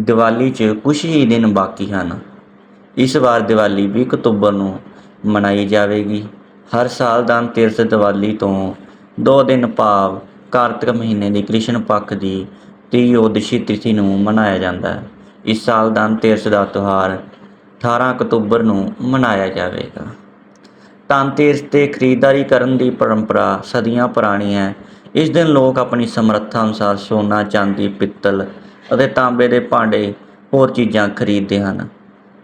ਦੀਵਾਲੀ 'ਚ ਕੁਝ ਹੀ ਦਿਨ ਬਾਕੀ ਹਨ। ਇਸ ਵਾਰ ਦੀਵਾਲੀ 20 ਅਕਤੂਬਰ ਨੂੰ ਮਨਾਈ ਜਾਵੇਗੀ। ਹਰ ਸਾਲ ਧਨਤੇਰਸ ਦੀਵਾਲੀ ਤੋਂ ਦੋ ਦਿਨ ਭਾਵ ਕਾਰਤਿਕ ਮਹੀਨੇ ਦੀ ਕ੍ਰਿਸ਼ਨ ਪੱਖ ਦੀ ਤ੍ਰਿਯੋਦਸ਼ੀ ਤਿਥੀ ਨੂੰ ਮਨਾਇਆ ਜਾਂਦਾ ਹੈ। ਇਸ ਸਾਲ ਧਨਤੇਰਸ ਦਾ ਤਿਉਹਾਰ 18 ਅਕਤੂਬਰ ਨੂੰ ਮਨਾਇਆ ਜਾਵੇਗਾ। ਧਨਤੇਰਸ 'ਤੇ ਖਰੀਦਦਾਰੀ ਕਰਨ ਦੀ ਪਰੰਪਰਾ ਸਦੀਆਂ ਪੁਰਾਣੀ ਹੈ। ਇਸ ਦਿਨ ਲੋਕ ਆਪਣੀ ਸਮਰੱਥਾ ਅਨੁਸਾਰ ਸੋਨਾ, ਚਾਂਦੀ, ਪਿੱਤਲ ਅਤੇ ਤਾਂਬੇ ਦੇ ਭਾਂਡੇ ਹੋਰ ਚੀਜ਼ਾਂ ਖਰੀਦਦੇ ਹਨ।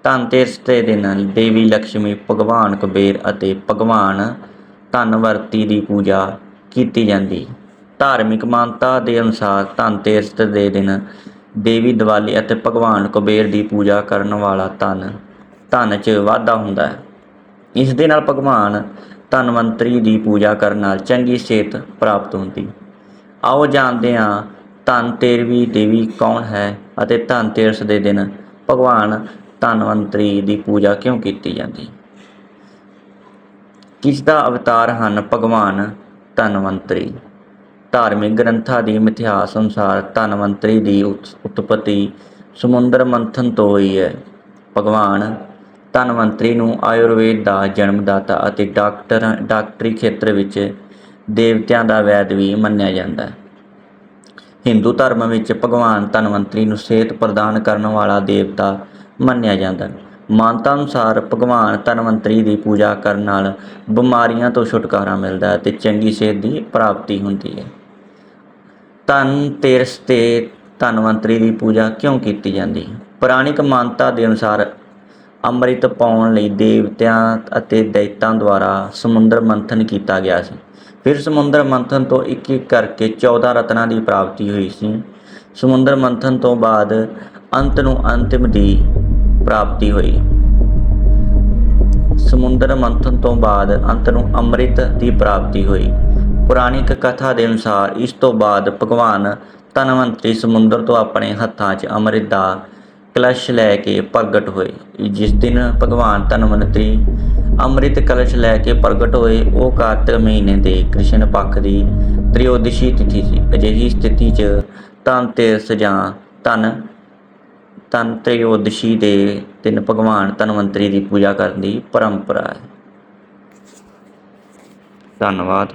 ਧਨਤੇਰਸ ਦੇ ਦਿਨ ਦੇਵੀ ਲక్ష్ਮੀ ਭਗਵਾਨ ਕੁਬੇਰ ਅਤੇ ਭਗਵਾਨ ਧਨਵੰਤਰੀ ਦੀ ਪੂਜਾ ਕੀਤੀ ਜਾਂਦੀ। ਧਾਰਮਿਕ ਮਾਨਤਾ ਦੇ ਅਨੁਸਾਰ ਧਨਤੇਰਸ ਦੇ ਦਿਨ ਦੇਵੀ ਦੀਵਾਲੀ ਅਤੇ ਭਗਵਾਨ ਕੁਬੇਰ ਦੀ ਪੂਜਾ ਕਰਨ ਵਾਲਾ ਧਨ ਧਨ 'ਚ ਵਾਧਾ ਹੁੰਦਾ ਹੈ। ਇਸ ਦੇ ਨਾਲ ਭਗਵਾਨ ਧਨਵੰਤਰੀ ਦੀ ਪੂਜਾ ਕਰਨ ਨਾਲ ਚੰਗੀ ਸਿਹਤ ਪ੍ਰਾਪਤ ਹੁੰਦੀ। ਆਓ ਜਾਣਦੇ ਹਾਂ ਧਨਤੇਰਵੀ ਦੇਵੀ ਕੌਣ ਹੈ ਅਤੇ ਧਨਤੇਰਸ ਦੇ ਦਿਨ ਭਗਵਾਨ ਧਨਵੰਤਰੀ ਦੀ ਪੂਜਾ ਕਿਉਂ ਕੀਤੀ ਜਾਂਦੀ? ਕਿਸ ਦਾ ਅਵਤਾਰ ਹਨ ਭਗਵਾਨ ਧਨਵੰਤਰੀ? ਧਾਰਮਿਕ ਗ੍ਰੰਥਾਂ ਦੀ ਮਿਥਿਹਾਸ ਅਨੁਸਾਰ ਧਨਵੰਤਰੀ ਦੀ ਉਤ- ਉਤਪਤੀ ਸਮੁੰਦਰ ਮੰਥਨ ਤੋਂ ਹੋਈ ਹੈ। ਭਗਵਾਨ ਧਨਵੰਤਰੀ ਨੂੰ ਆਯੁਰਵੇਦ ਦਾ ਜਨਮਦਾਤਾ ਅਤੇ ਡਾਕਟਰ, ਡਾਕਟਰੀ ਖੇਤਰ ਵਿੱਚ ਦੇਵਤਿਆਂ ਦਾ ਵੈਦ ਵੀ ਮੰਨਿਆ ਜਾਂਦਾ ਹੈ। ਹਿੰਦੂ ਧਰਮ ਵਿੱਚ ਭਗਵਾਨ ਧਨਵੰਤਰੀ ਨੂੰ ਸਿਹਤ ਪ੍ਰਦਾਨ ਕਰਨ ਵਾਲਾ ਦੇਵਤਾ ਮੰਨਿਆ ਜਾਂਦਾ ਹੈ। ਮਾਨਤਾ ਅਨੁਸਾਰ ਭਗਵਾਨ ਧਨਵੰਤਰੀ ਦੀ ਪੂਜਾ ਕਰਨ ਨਾਲ ਬਿਮਾਰੀਆਂ ਤੋਂ ਛੁਟਕਾਰਾ ਮਿਲਦਾ ਹੈ ਤੇ ਚੰਗੀ ਸਿਹਤ ਦੀ ਪ੍ਰਾਪਤੀ ਹੁੰਦੀ ਹੈ। ਧਨ, ਤੇਰਸ ਤੇ ਧਨਵੰਤਰੀ ਦੀ ਪੂਜਾ ਕਿਉਂ ਕੀਤੀ ਜਾਂਦੀ ਹੈ? ਪੁਰਾਣਿਕ ਮਾਨਤਾ ਦੇ ਅਨੁਸਾਰ ਅੰਮ੍ਰਿਤ ਪਾਉਣ ਲਈ ਦੇਵਤਿਆਂ ਅਤੇ ਦੈਤਾਂ ਦੁਆਰਾ ਸਮੁੰਦਰ ਮੰਥਨ ਕੀਤਾ ਗਿਆ ਸੀ। ਫਿਰ ਸਮੁੰਦਰ ਮੰਥਨ ਤੋਂ ਇੱਕ ਇੱਕ ਕਰਕੇ 14 ਰਤਨਾਂ ਦੀ ਪ੍ਰਾਪਤੀ ਹੋਈ ਸੀ। ਸਮੁੰਦਰ ਮੰਥਨ ਤੋਂ ਬਾਅਦ ਅੰਤ ਨੂੰ ਅੰਤਿਮ ਦੀ ਪ੍ਰਾਪਤੀ ਹੋਈ। ਸਮੁੰਦਰ ਮੰਥਨ ਤੋਂ ਬਾਅਦ ਅੰਤ ਨੂੰ ਅੰਮ੍ਰਿਤ ਦੀ ਪ੍ਰਾਪਤੀ ਹੋਈ। ਪੁਰਾਣਿਕ ਕਥਾ ਦੇ ਅਨੁਸਾਰ ਇਸ ਤੋਂ ਬਾਅਦ ਭਗਵਾਨ ਧਨਵੰਤਰੀ ਸਮੁੰਦਰ ਤੋਂ ਆਪਣੇ ਹੱਥਾਂ 'ਚ ਅੰਮ੍ਰਿਤ ਦਾ ਕਲਸ਼ ਲੈ ਕੇ ਪ੍ਰਗਟ ਹੋਏ। ਜਿਸ ਦਿਨ ਭਗਵਾਨ ਧਨਵੰਤਰੀ ਅੰਮ੍ਰਿਤ ਕਲਸ਼ ਲੈ ਕੇ ਪ੍ਰਗਟ ਹੋਏ, ਉਹ ਕਾਰਤਿਕ ਮਹੀਨੇ ਦੇ ਕ੍ਰਿਸ਼ਨ ਪੱਖ ਦੀ ਤ੍ਰਿਯੋਦਸ਼ੀ ਤਿਥੀ ਸੀ। ਅਜਿਹੀ ਸਥਿਤੀ 'ਚ ਧਨਤੇਰਸ ਜਾਂ ਧਨ ਧਨ ਤ੍ਰਿਯੋਦਸ਼ੀ ਦੇ ਦਿਨ ਭਗਵਾਨ ਧਨਵੰਤਰੀ ਦੀ ਪੂਜਾ ਕਰਨ ਦੀ ਪਰੰਪਰਾ ਹੈ। ਧੰਨਵਾਦ।